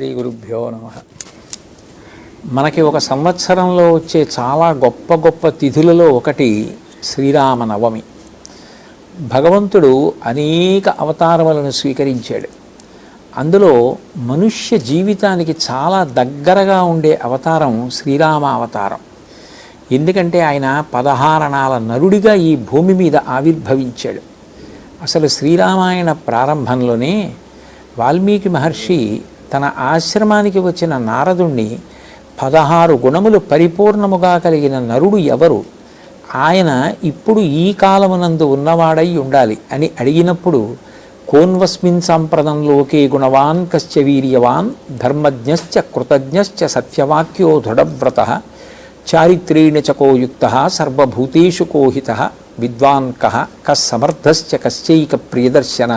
శ్రీ గురుభ్యో నమ. మనకి ఒక సంవత్సరంలో వచ్చే చాలా గొప్ప గొప్ప తిథులలో ఒకటి శ్రీరామ నవమి భగవంతుడు అనేక అవతారములను స్వీకరించాడు. అందులో మనుష్య జీవితానికి చాలా దగ్గరగా ఉండే అవతారం శ్రీరామ అవతారం. ఎందుకంటే ఆయన పదహారణాల నరుడిగా ఈ భూమి మీద ఆవిర్భవించాడు. అసలు శ్రీరామాయణ ప్రారంభంలోనే వాల్మీకి మహర్షి తన ఆశ్రమానికి వచ్చిన నారదుణ్ణి పదహారు గుణములు పరిపూర్ణముగా కలిగిన నరుడు ఎవరు? ఆయన ఇప్పుడు ఈ కాలమునందు ఉన్నవాడై ఉండాలి అని అడిగినప్పుడు కోన్వస్మిన్ సంప్రదంలోకే గుణవాన్ కశ్చ వీర్యవాన్ ధర్మజ్ఞశ్చ కృతజ్ఞశ్చ సత్యవాక్యో దృఢవ్రత చారిత్రేణ చకోయుక్త సర్వభూతేషు కోహిత విద్వాన్ కహ కస్సమర్థశ్చ కశ్చైక ప్రియదర్శన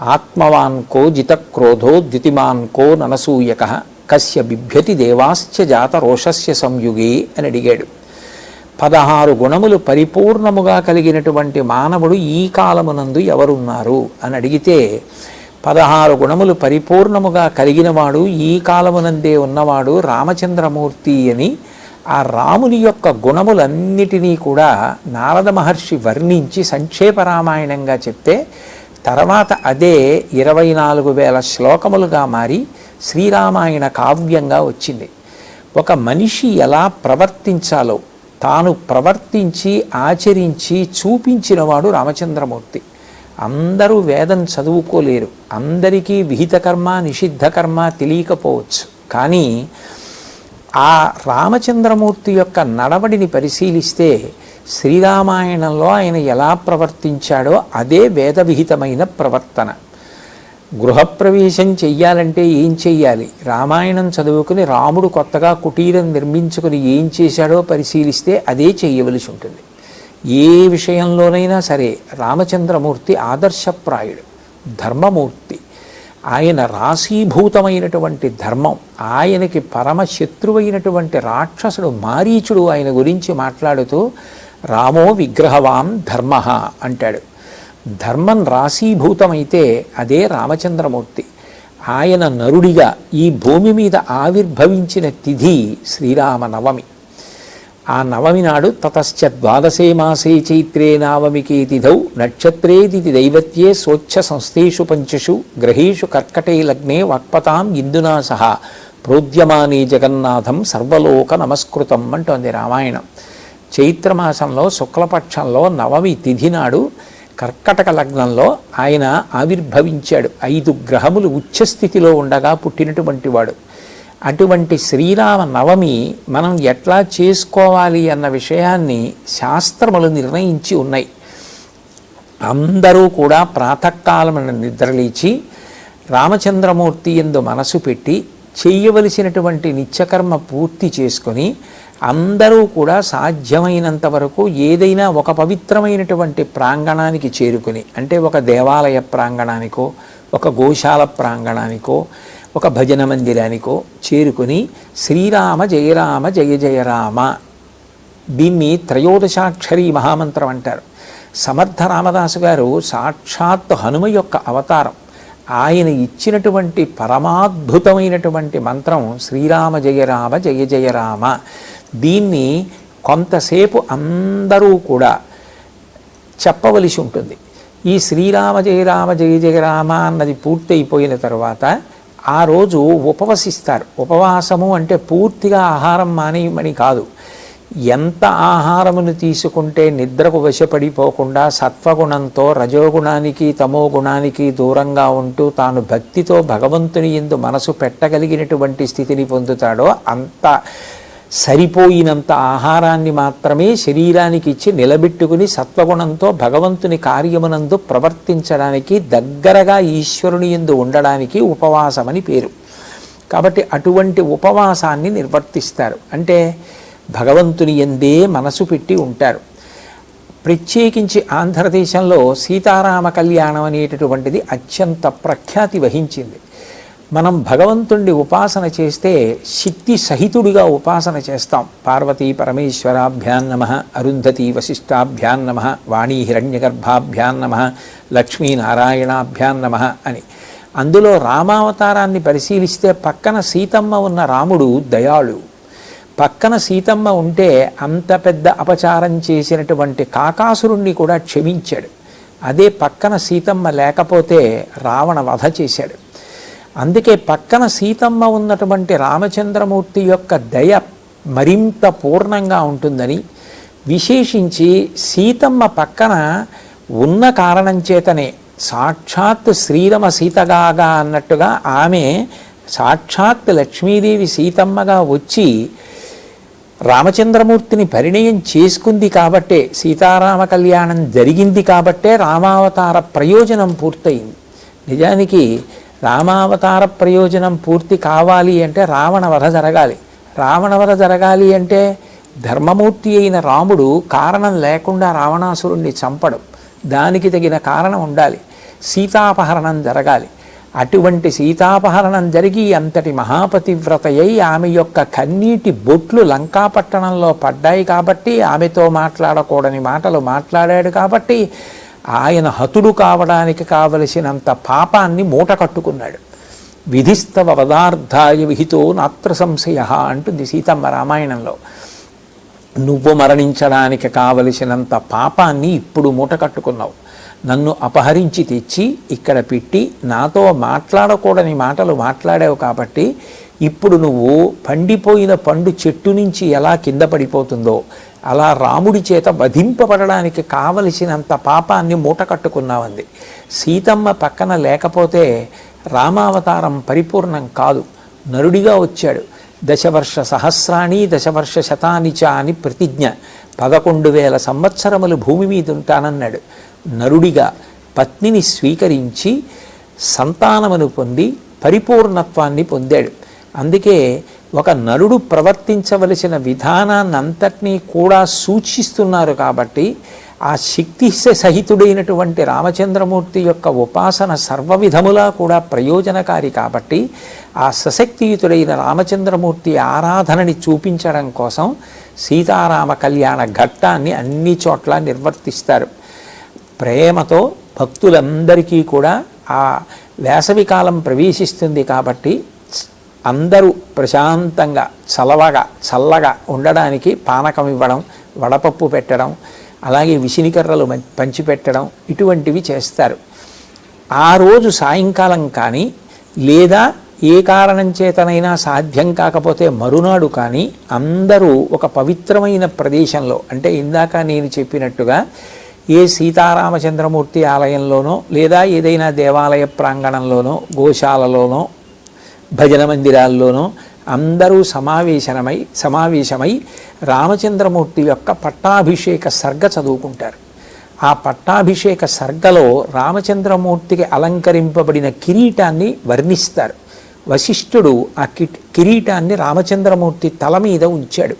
ఆత్మవాన్ కో జితక్రోధో ద్యుతిమాన్ కో ననసూయక కస్య బిభ్యతి దేవాశ్చ జాత రోషస్య సంయుగి అని అడిగాడు. పదహారు గుణములు పరిపూర్ణముగా కలిగినటువంటి మానవుడు ఈ కాలమునందు ఎవరున్నారు అని అడిగితే పదహారు గుణములు పరిపూర్ణముగా కలిగినవాడు ఈ కాలమునందే ఉన్నవాడు రామచంద్రమూర్తి అని ఆ రాముని యొక్క గుణములన్నిటినీ కూడా నారద మహర్షి వర్ణించి సంక్షేప రామాయణంగా చెప్తే తర్వాత అదే ఇరవై నాలుగు వేల శ్లోకములుగా మారి శ్రీరామాయణ కావ్యంగా వచ్చింది. ఒక మనిషి ఎలా ప్రవర్తించాలో తాను ప్రవర్తించి ఆచరించి చూపించినవాడు రామచంద్రమూర్తి. అందరూ వేదం చదువుకోలేరు. అందరికీ విహిత కర్మ నిషిద్ధ కర్మ తెలియకపోవచ్చు. కానీ ఆ రామచంద్రమూర్తి యొక్క నడవడిని పరిశీలిస్తే శ్రీరామాయణంలో ఆయన ఎలా ప్రవర్తించాడో అదే వేదవిహితమైన ప్రవర్తన. గృహప్రవేశం చెయ్యాలంటే ఏం చెయ్యాలి? రామాయణం చదువుకుని రాముడు కొత్తగా కుటీరం నిర్మించుకుని ఏం చేశాడో పరిశీలిస్తే అదే చేయవలసి ఉంటుంది. ఏ విషయంలోనైనా సరే రామచంద్రమూర్తి ఆదర్శప్రాయుడు ధర్మమూర్తి. ఆయన రాశీభూతమైనటువంటి ధర్మం ఆయనకి పరమశత్రువైనటువంటి రాక్షసుడు మారీచుడు ఆయన గురించి మాట్లాడుతూ రామో విగ్రహవాం ధర్మ అంటాడు. ధర్మం రాశీభూతమైతే అదే రామచంద్రమూర్తి. ఆయన నరుడిగా ఈ భూమి మీద ఆవిర్భవించిన తిథి శ్రీరామనవమి. ఆ నవమి నాడు తతశ్చ ద్వాదశే మాసే చైత్రే నావమికేతిధౌ తిథౌ దైవత్యే స్వచ్ఛ సంస్థేషు పంచషు గ్రహేషు కర్కటే లగ్నే వక్పతాం ఇందునా సహా ప్రోద్యమానే జగన్నాథం సర్వలోక నమస్కృతం అంటోంది రామాయణం. చైత్రమాసంలో శుక్లపక్షంలో నవమి తిథి నాడు కర్కటక లగ్నంలో ఆయన ఆవిర్భవించాడు. ఐదు గ్రహములు ఉచ్చస్థితిలో ఉండగా పుట్టినటువంటి వాడు. అటువంటి శ్రీరామ నవమి మనం ఎట్లా చేసుకోవాలి అన్న విషయాన్ని శాస్త్రములు నిర్ణయించి ఉన్నాయి. అందరూ కూడా ప్రాతకాలమైన నిద్రలేచి రామచంద్రమూర్తి ఎందు మనసు పెట్టి చేయవలసినటువంటి నిత్యకర్మ పూర్తి చేసుకొని అందరూ కూడా సాధ్యమైనంత వరకు ఏదైనా ఒక పవిత్రమైనటువంటి ప్రాంగణానికి చేరుకుని అంటే ఒక దేవాలయ ప్రాంగణానికో ఒక గోశాల ప్రాంగణానికో ఒక భజన మందిరానికో చేరుకుని శ్రీరామ జయరామ జయ జయ రామ. దీన్ని త్రయోదశాక్షరి మహామంత్రం అంటారు. సమర్థ రామదాసు గారు సాక్షాత్ హనుమ యొక్క అవతారం. ఆయన ఇచ్చినటువంటి పరమాద్భుతమైనటువంటి మంత్రం శ్రీరామ జయ రామ జయ జయ రామ. దీన్ని కొంతసేపు అందరూ కూడా చెప్పవలసి ఉంటుంది. ఈ శ్రీరామ జయ రామ జయ జయ రామ అన్నది పూర్తయిపోయిన తర్వాత ఆ రోజు ఉపవసిస్తారు. ఉపవాసము అంటే పూర్తిగా ఆహారం మానేయమని కాదు. ఎంత ఆహారమును తీసుకుంటే నిద్రకు వశపడిపోకుండా సత్వగుణంతో రజోగుణానికి తమో గుణానికి దూరంగా ఉంటూ తాను భక్తితో భగవంతుని ఎందు మనసు పెట్టగలిగినటువంటి స్థితిని పొందుతాడో అంత సరిపోయినంత ఆహారాన్ని మాత్రమే శరీరానికి ఇచ్చి నిలబెట్టుకుని సత్వగుణంతో భగవంతుని కార్యమునందు ప్రవర్తించడానికి దగ్గరగా ఈశ్వరుని ఎందు ఉండడానికి ఉపవాసమని పేరు. కాబట్టి అటువంటి ఉపవాసాన్ని నిర్వర్తిస్తారు. అంటే భగవంతుని ఎందే మనసు పెట్టి ఉంటారు. ప్రత్యేకించి ఆంధ్రదేశంలో సీతారామ కళ్యాణం అనేటటువంటిది అత్యంత ప్రఖ్యాతి వహించింది. మనం భగవంతుణ్ణి ఉపాసన చేస్తే శక్తి సహితుడిగా ఉపాసన చేస్తాం. పార్వతీ పరమేశ్వరాభ్యాన్ నమ అరుంధతి వశిష్టాభ్యాన్ నమ వాణీ హిరణ్యగర్భాభ్యాన్ నమ లక్ష్మీనారాయణాభ్యాన్ నమ అని. అందులో రామావతారాన్ని పరిశీలిస్తే పక్కన సీతమ్మ ఉన్న రాముడు దయాళు పక్కన సీతమ్మ ఉంటే అంత పెద్ద అపచారం చేసినటువంటి కాకాసురుణ్ణి కూడా క్షమించాడు. అదే పక్కన సీతమ్మ లేకపోతే రావణ వధ చేశాడు. అందుకే పక్కన సీతమ్మ ఉన్నటువంటి రామచంద్రమూర్తి యొక్క దయ మరింత పూర్ణంగా ఉంటుందని విశేషించి సీతమ్మ పక్కన ఉన్న కారణం చేతనే సాక్షాత్ శ్రీరమ సీతగాగా అన్నట్టుగా ఆమె సాక్షాత్ లక్ష్మీదేవి సీతమ్మగా వచ్చి రామచంద్రమూర్తిని పరిణయం చేసుకుంది కాబట్టే సీతారామ కళ్యాణం జరిగింది కాబట్టే రామావతార ప్రయోజనం పూర్తయింది. నిజానికి రామావతార ప్రయోజనం పూర్తి కావాలి అంటే రావణ వధ జరగాలి. రావణ వధ జరగాలి అంటే ధర్మమూర్తి అయిన రాముడు కారణం లేకుండా రావణాసురుణ్ణి చంపడం. దానికి తగిన కారణం ఉండాలి. సీతాపహరణం జరగాలి. అటువంటి సీతాపహరణం జరిగి అంతటి మహాపతివ్రతయ్యి ఆమె యొక్క కన్నీటి బొట్లు లంకాపట్టణంలో పడ్డాయి కాబట్టి ఆమెతో మాట్లాడకూడని మాటలు మాట్లాడాడు కాబట్టి ఆయన హతుడు కావడానికి కావలసినంత పాపాన్ని మూట కట్టుకున్నాడు. విధిస్తవ పదార్థాయ విహితో నాత్ర సంశయ అంటుంది సీతమ్మ రామాయణంలో. నువ్వు మరణించడానికి కావలసినంత పాపాన్ని ఇప్పుడు మూట కట్టుకున్నావు. నన్ను అపహరించి తెచ్చి ఇక్కడ పెట్టి నాతో మాట్లాడకూడని మాటలు మాట్లాడావు కాబట్టి ఇప్పుడు నువ్వు పండిపోయిన పండు చెట్టు నుంచి ఎలా కింద పడిపోతుందో అలా రాముడి చేత వధింపబడడానికి కావలసినంత పాపాన్ని మూట కట్టుకున్నామంది సీతమ్మ పక్కన లేకపోతే రామావతారం పరిపూర్ణం కాదు. నరుడిగా వచ్చాడు. దశవర్ష సహస్రాణి దశవర్ష శతాని చ అని ప్రతిజ్ఞ. పదకొండు వేల సంవత్సరములు భూమి మీద ఉంటానన్నాడు నరుడిగా పత్నిని స్వీకరించి సంతానమును పొంది పరిపూర్ణత్వాన్ని పొందాడు. అందుకే ఒక నరుడు ప్రవర్తించవలసిన విధానాన్నంతటినీ కూడా సూచిస్తున్నారు కాబట్టి ఆ శక్తి సహితుడైనటువంటి రామచంద్రమూర్తి యొక్క ఉపాసన సర్వవిధములా కూడా ప్రయోజనకారి కాబట్టి ఆ సశక్తియుతుడైన రామచంద్రమూర్తి ఆరాధనని చూపించడం కోసం సీతారామ కళ్యాణ ఘట్టాన్ని అన్ని చోట్ల నిర్వర్తిస్తారు. ప్రేమతో భక్తులందరికీ కూడా ఆ వేసవికాలం ప్రవేశిస్తుంది కాబట్టి అందరూ ప్రశాంతంగా చలవగా చల్లగా ఉండడానికి పానకం ఇవ్వడం వడపప్పు పెట్టడం అలాగే విసినికర్రలు పంచిపెట్టడం ఇటువంటివి చేస్తారు. ఆ రోజు సాయంకాలం కానీ లేదా ఏ కారణం చేతనైనా సాధ్యం కాకపోతే మరునాడు కానీ అందరూ ఒక పవిత్రమైన ప్రదేశంలో అంటే ఇందాక నేను చెప్పినట్టుగా ఏ సీతారామచంద్రమూర్తి ఆలయంలోనో లేదా ఏదైనా దేవాలయ ప్రాంగణంలోనో గోశాలలోనో భజన మందిరాల్లోనూ అందరూ సమావేశమై సమావేశమై రామచంద్రమూర్తి యొక్క పట్టాభిషేక సర్గ చదువుకుంటారు. ఆ పట్టాభిషేక సర్గలో రామచంద్రమూర్తికి అలంకరింపబడిన కిరీటాన్ని వర్ణిస్తారు. వశిష్ఠుడు ఆ కి కిరీటాన్ని రామచంద్రమూర్తి తల మీద ఉంచాడు.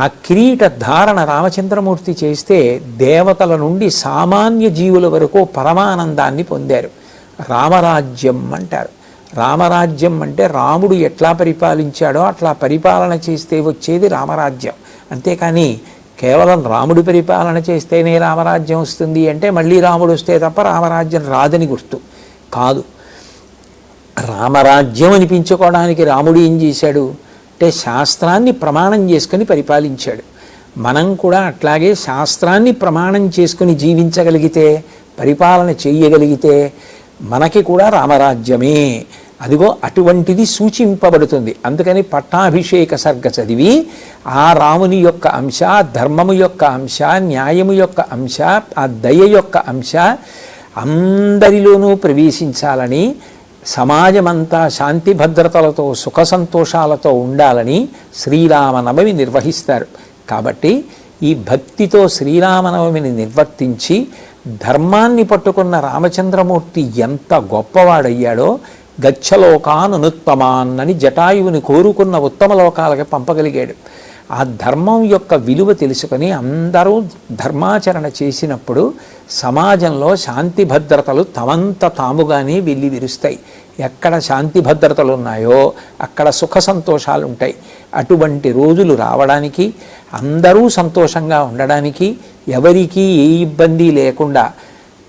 ఆ కిరీట ధారణ రామచంద్రమూర్తి చేస్తే దేవతల నుండి సామాన్య జీవుల వరకు పరమానందాన్ని పొందారు. రామరాజ్యం అంటారు. రామరాజ్యం అంటే రాముడు ఎట్లా పరిపాలించాడో అట్లా పరిపాలన చేస్తే వచ్చేది రామరాజ్యం. అంతేకాని కేవలం రాముడు పరిపాలన చేస్తేనే రామరాజ్యం వస్తుంది అంటే మళ్ళీ రాముడు వస్తే తప్ప రామరాజ్యం రాదని గుర్తు కాదు. రామరాజ్యం అనిపించుకోవడానికి రాముడు ఏం చేశాడు? అంటే శాస్త్రాన్ని ప్రమాణం చేసుకొని పరిపాలించాడు. మనం కూడా అట్లాగే శాస్త్రాన్ని ప్రమాణం చేసుకుని జీవించగలిగితే పరిపాలన చేయగలిగితే మనకి కూడా రామరాజ్యమే. అదిగో అటువంటిది సూచింపబడుతుంది. అందుకని పట్టాభిషేక సర్గ చదివి ఆ రాముని యొక్క అంశ ధర్మము యొక్క అంశ న్యాయము యొక్క అంశ ఆ దయ యొక్క అంశ అందరిలోనూ ప్రవేశించాలని సమాజమంతా శాంతి భద్రతలతో సుఖ సంతోషాలతో ఉండాలని శ్రీరామనవమి నిర్వహిస్తారు. కాబట్టి ఈ భక్తితో శ్రీరామనవమిని నిర్వర్తించి ధర్మాన్ని పట్టుకున్న రామచంద్రమూర్తి ఎంత గొప్పవాడయ్యాడో గచ్చలోకానునుత్తమాన్ అని జటాయువుని కోరుకున్న ఉత్తమ లోకాలకి పంపగలిగాడు. ఆ ధర్మం యొక్క విలువ తెలుసుకొని అందరూ ధర్మాచరణ చేసినప్పుడు సమాజంలో శాంతి భద్రతలు తమంత తాముగానే వెళ్ళి విరుస్తాయి ఎక్కడ శాంతి భద్రతలు ఉన్నాయో అక్కడ సుఖ సంతోషాలు ఉంటాయి అటువంటి రోజులు రావడానికి అందరూ సంతోషంగా ఉండడానికి ఎవరికీ ఏ ఇబ్బంది లేకుండా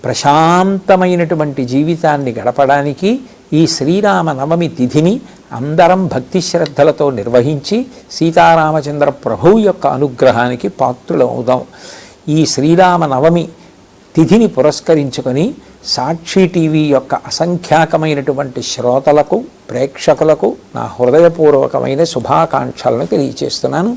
ప్రశాంతమైనటువంటి జీవితాన్ని గడపడానికి ఈ శ్రీరామ నవమి తిథిని అందరం భక్తి శ్రద్ధలతో నిర్వహించి సీతారామచంద్ర ప్రభువు యొక్క అనుగ్రహానికి పాత్రులవుదాం ఈ శ్రీరామ నవమి తిథిని పురస్కరించుకొని సాక్షి టీవీ యొక్క అసంఖ్యాకమైనటువంటి శ్రోతలకు ప్రేక్షకులకు నా హృదయపూర్వకమైన శుభాకాంక్షలను తెలియచేస్తున్నాను.